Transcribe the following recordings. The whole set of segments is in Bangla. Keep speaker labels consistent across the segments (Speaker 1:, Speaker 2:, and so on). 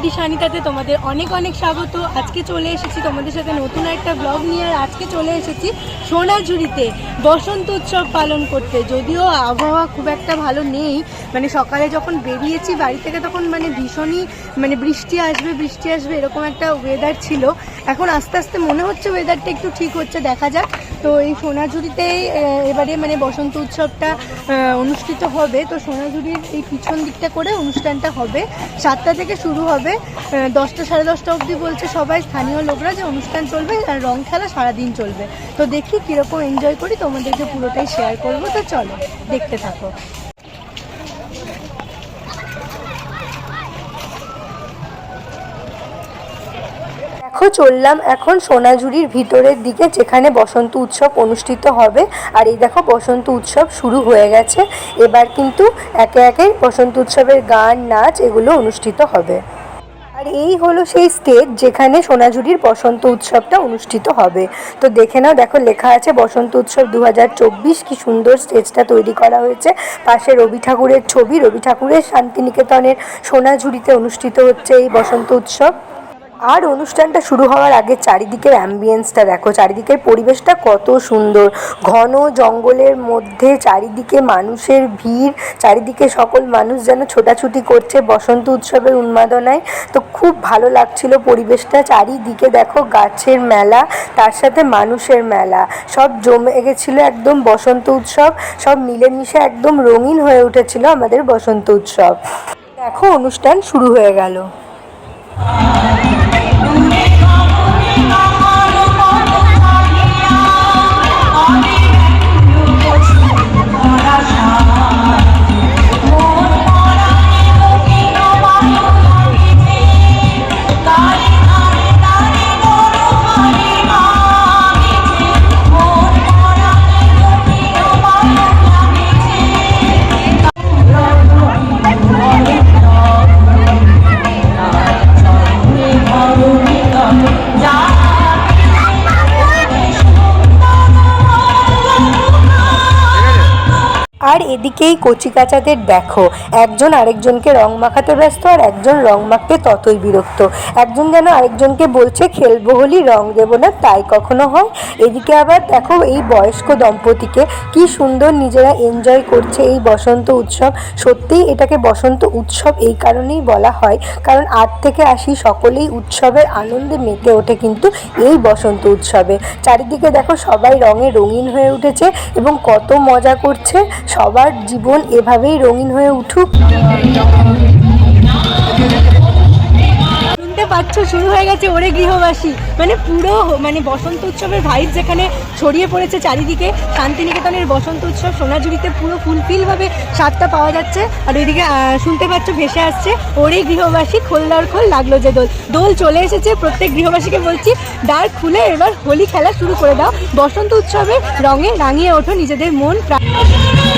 Speaker 1: বংলেডি সানিতাতে তোমাদের অনেক অনেক স্বাগত। আজকে চলে এসেছি তোমাদের সাথে নতুন একটা ব্লগ নিয়ে আর আজকে চলে এসেছি সোনাঝুরিতে। বসন্ত উৎসব পালন করতে। যদিও আবহাওয়া খুব একটা ভালো নেই। মানে সকালে যখন বেরিয়েছি, বাড়ি থেকে তখন মানে ভীষণই মানে বৃষ্টি আসবে বৃষ্টি আসবে এরকম একটা ওয়েদার ছিল। এখন আস্তে আস্তে মনে হচ্ছে ওয়েদারটা একটু ঠিক হচ্ছে, দেখা যাক। তো এই সোনাঝুরিতেই এবারে মানে বসন্ত উৎসবটা অনুষ্ঠিত হবে। তো সোনাঝুরির এই পিছন দিকটা করে অনুষ্ঠানটা হবে। সাতটা থেকে শুরু হবে। আহ, দশটা সাড়ে দশটা অবধি বলছে সবাই স্থানীয় লোকরা যে অনুষ্ঠান চলবে আর রং খেলা সারাদিন চলবে। তো দেখি কীরকম এনজয় করি তোমাদেরকে পুরোটাই শেয়ার করব। তো চলো দেখতে থাকো। দেখো চললাম এখন সোনাঝুরির ভিতরের দিকে যেখানে বসন্ত উৎসব অনুষ্ঠিত হবে। আর এই দেখো বসন্ত উৎসব শুরু হয়ে গেছে। এবার কিন্তু একে একে বসন্ত উৎসবের গান নাচ এগুলো অনুষ্ঠিত হবে। আর এই হলো সেই স্টেজ যেখানে সোনাঝুরির বসন্ত উৎসবটা অনুষ্ঠিত হবে। তো দেখে নাও, দেখো লেখা আছে, বসন্ত উৎসব দু হাজার চব্বিশ কি সুন্দর স্টেজটা তৈরি করা হয়েছে। পাশে রবি ঠাকুরের ছবি, রবি ঠাকুরের শান্তিনিকেতনের সোনাঝুরিতে অনুষ্ঠিত হচ্ছে এই বসন্ত উৎসব। আর অনুষ্ঠানটা শুরু হওয়ার আগে চারিদিকের অ্যাম্বিয়েন্সটা দেখো, চারিদিকের পরিবেশটা কত সুন্দর। ঘন জঙ্গলের মধ্যে চারিদিকে মানুষের ভিড়, চারিদিকে সকল মানুষ যেন ছোটাছুটি করছে বসন্ত উৎসবের উন্মাদনায়। তো খুব ভালো লাগছিল পরিবেশটা। চারিদিকে দেখো গাছের মেলা, তার সাথে মানুষের মেলা। সব জমে গেছিল একদম বসন্ত উৎসব, সব মিলেমিশে একদম রঙিন হয়ে উঠেছিল আমাদের বসন্ত উৎসব। দেখো অনুষ্ঠান শুরু হয়ে গেল। আর এদিকেই কচিকাচাদের দেখো। একজন আরেকজনকে রং মাখাতে ব্যস্ত আর একজন রং মাখতে ততই বিরক্ত। একজন যেন আরেকজনকে বলছে, খেলব হলি, রং দেবো না। তাই কখনো হয়? এদিকে আবার দেখো এই বয়স্ক দম্পতিকে কি সুন্দর নিজেরা এনজয় করছে এই বসন্ত উৎসব। সত্যিই এটাকে বসন্ত উৎসব এই কারণেই বলা হয়। কারণ আট থেকে আসি সকলেই উৎসবের আনন্দে মেতে ওঠে কিন্তু এই বসন্ত উৎসবে। চারিদিকে দেখো সবাই রঙে রঙিন হয়ে উঠেছে এবং কত মজা করছে। সবার জীবন এভাবেই রঙিন হয়ে উঠুক। পাচ্ছ, শুরু হয়ে গেছে ওরে গৃহবাসী। মানে পুরো মানে বসন্ত উৎসবের ভাইব যেখানে ছড়িয়ে পড়েছে চারিদিকে, শান্তিনিকেতনের বসন্ত উৎসব সোনাঝুরিতে পুরো ফুলফিলভাবে স্বাদটা পাওয়া যাচ্ছে। আর ওইদিকে শুনতে পাচ্ছ, ভেসে আসছে ওরে গৃহবাসী, খোলদার খোল, লাগল যে দোল। দোল চলে এসেছে, প্রত্যেক গৃহবাসীকে বলছি দ্বার খুলে এবার হোলি খেলা শুরু করে দাও। বসন্ত উৎসবে রঙে রাঙিয়ে ওঠো নিজেদের মন প্রাণ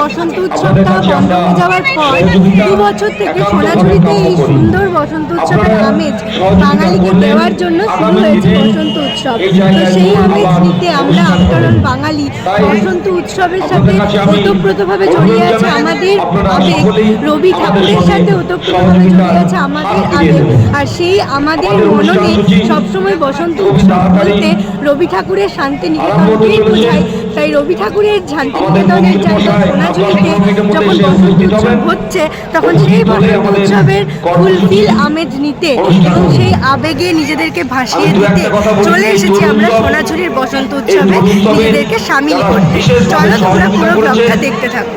Speaker 2: বসন্ত উৎসবটা বন্ধ হয়ে যাওয়ার পর দু বছর থেকে সোনাঝুরিতে এই সুন্দর বসন্ত উৎসবের আমেজ বাঙালিকে দেওয়ার জন্য শুরু হয়েছে বসন্ত উৎসব। তো সেই আমেজ নিতে আমরা। কারণ বাঙালি বসন্ত উৎসবের সাথে ওতপ্রোতভাবে জড়িয়ে আছে আমাদের আবেগ। রবি ঠাকুরের সাথে ওতপ্রোতভাবে জড়িয়ে আছে আমাদের আবেগ। আর সেই আমাদের মননে সবসময় বসন্ত উৎসব বলতে রবি ঠাকুরের শান্তি
Speaker 3: আরম্ভ
Speaker 2: নিকেতনকেই বোঝায়। তাই রবি ঠাকুরের
Speaker 3: ঝান্তিনিকেতনের
Speaker 2: জায়গা সোনাঝুরিতে যখন বসন্ত উৎসব হচ্ছে তখন সেই বসন্ত উৎসবের ফুলফিল আমেজ নিতে এবং সেই আবেগে নিজেদেরকে ভাসিয়ে দিতে চলে এসেছি আমরা সোনাঝুরির বসন্ত উৎসবে নিজেদেরকে সামিল করতে চলো তোমরা পুরো ব্লগটা দেখতে থাকো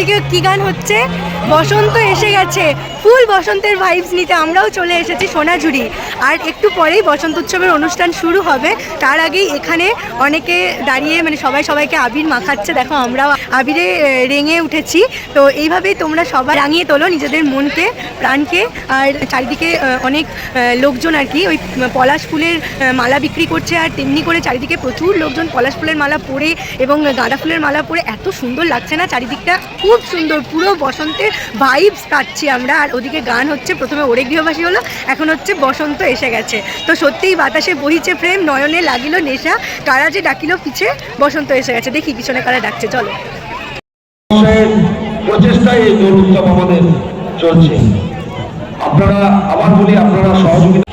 Speaker 2: ওইদিকে কি গান হচ্ছে? বসন্ত এসে গেছে। ফুল বসন্তের ভাইবস নিতে আমরাও চলে এসেছি সোনাঝুরি। আর একটু পরেই বসন্ত উৎসবের অনুষ্ঠান শুরু হবে। তার আগেই এখানে অনেকে দাঁড়িয়ে মানে সবাই সবাইকে আবির মাখাচ্ছে। দেখো আমরাও আবিরে রেঙে উঠেছি। তো এইভাবেই তোমরা সবাই রাঙিয়ে তোলো নিজেদের মনকে, প্রাণকে। আর চারিদিকে অনেক লোকজন আর কি ওই পলাশ ফুলের মালা বিক্রি করছে। আর তেমনি করে চারিদিকে প্রচুর লোকজন পলাশ ফুলের মালা পরে এবং গাঁদা ফুলের মালা পরে। এত সুন্দর লাগছে না চারিদিকটা? খুব সুন্দর। পুরো বসন্তের ভাইবস কাটছি আমরা। আর ওদিকে গান হচ্ছে, প্রথমে ওরে গৃহবাসী হলো, এখন হচ্ছে বসন্ত এসে গেছে। তো সত্যিই বাতাসে বহিছে প্রেম, নয়নে লাগিল নেশা, কারা যে ডাকিল পিছে, বসন্ত এসে গেছে। দেখি পিছনে কারা ডাকছে, চলো।
Speaker 3: প্রচেষ্টায় এই দোল উৎসব আমাদের চলছে। আপনারা আবার বলি আপনারা সহযোগিতা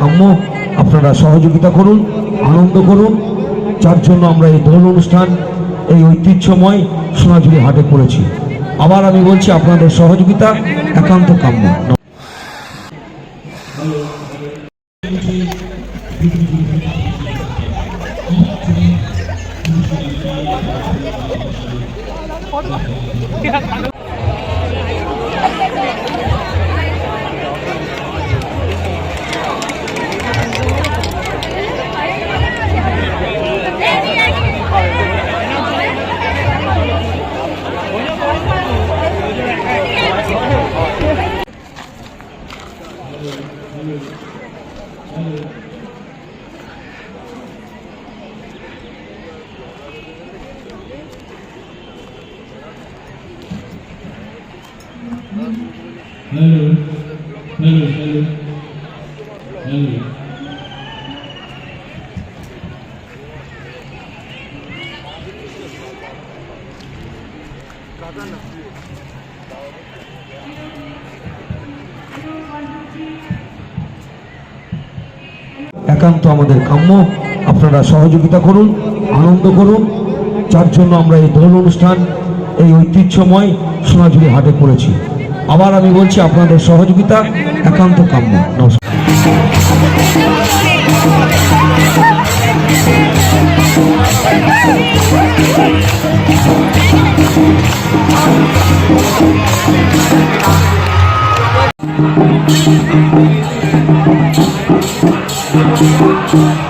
Speaker 4: কাম্য। আপনারা সহযোগিতা করুন, আনন্দ করুন। যার জন্য আমরা এই দোল অনুষ্ঠান, এই ঐতিহ্যময় সোনাঝুরি হাটে করেছি আবার আমি বলছি, আপনাদের সহযোগিতা একান্ত কাম্য. আমাদের কাম্য। আপনারা সহযোগিতা করুন, আনন্দ করুন। যার জন্য আমরা এই দোল অনুষ্ঠান, এই ঐতিহ্যময় সোনাঝুরি হাটে করেছি। আবার আমি বলছি আপনাদের সহযোগিতা, একান্ত কাম্য। নমস্কার।
Speaker 5: Thank you.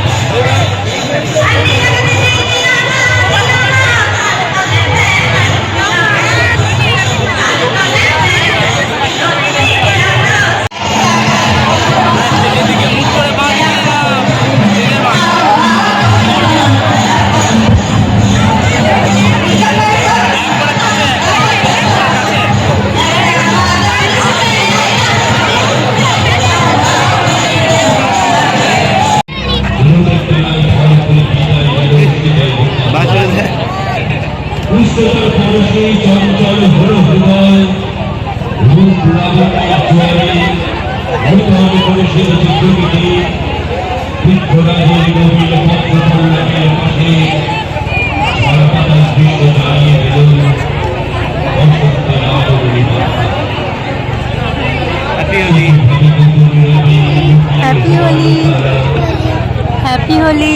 Speaker 2: Happy Holi happy Holi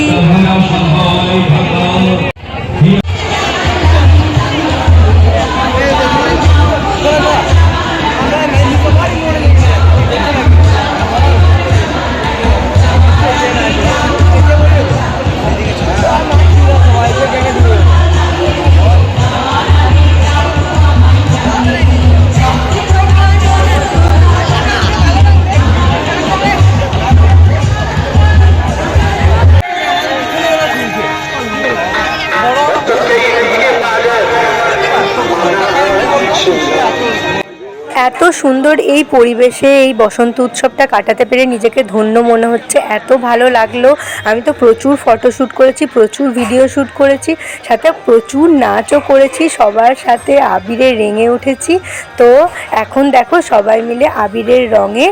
Speaker 1: সুন্দর এই পরিবেশে এই বসন্ত উৎসবটা কাটাতে পেরে নিজেকে ধন্য মনে হচ্ছে। এত ভালো লাগল। আমি তো প্রচুর ফটোশ্যুট করেছি, প্রচুর ভিডিও শ্যুট করেছি, সাথে প্রচুর নাচও করেছি, সবার সাথে আবিরে রেঙে উঠেছি। তো এখন দেখো সবাই মিলে আবিরের রঙে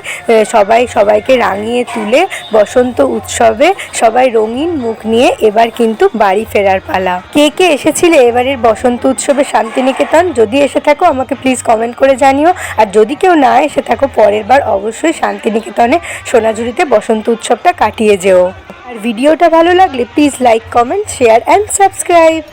Speaker 1: সবাই সবাইকে রাঙিয়ে তুলে বসন্ত উৎসবে সবাই রঙিন মুখ নিয়ে এবার কিন্তু বাড়ি ফেরার পালা। কে কে এসেছিলে এবারের বসন্ত উৎসবে শান্তিনিকেতন? যদি এসে থাকো আমাকে প্লিজ কমেন্ট করে জানিও। আর যদি কেউ না এসে থাকো, পরের বার অবশ্যই শান্তিনিকেতনে সোনাঝুরিতে বসন্ত উৎসবটা কাটিয়ে যেও। আর ভিডিওটা ভালো লাগলে please like comment share and subscribe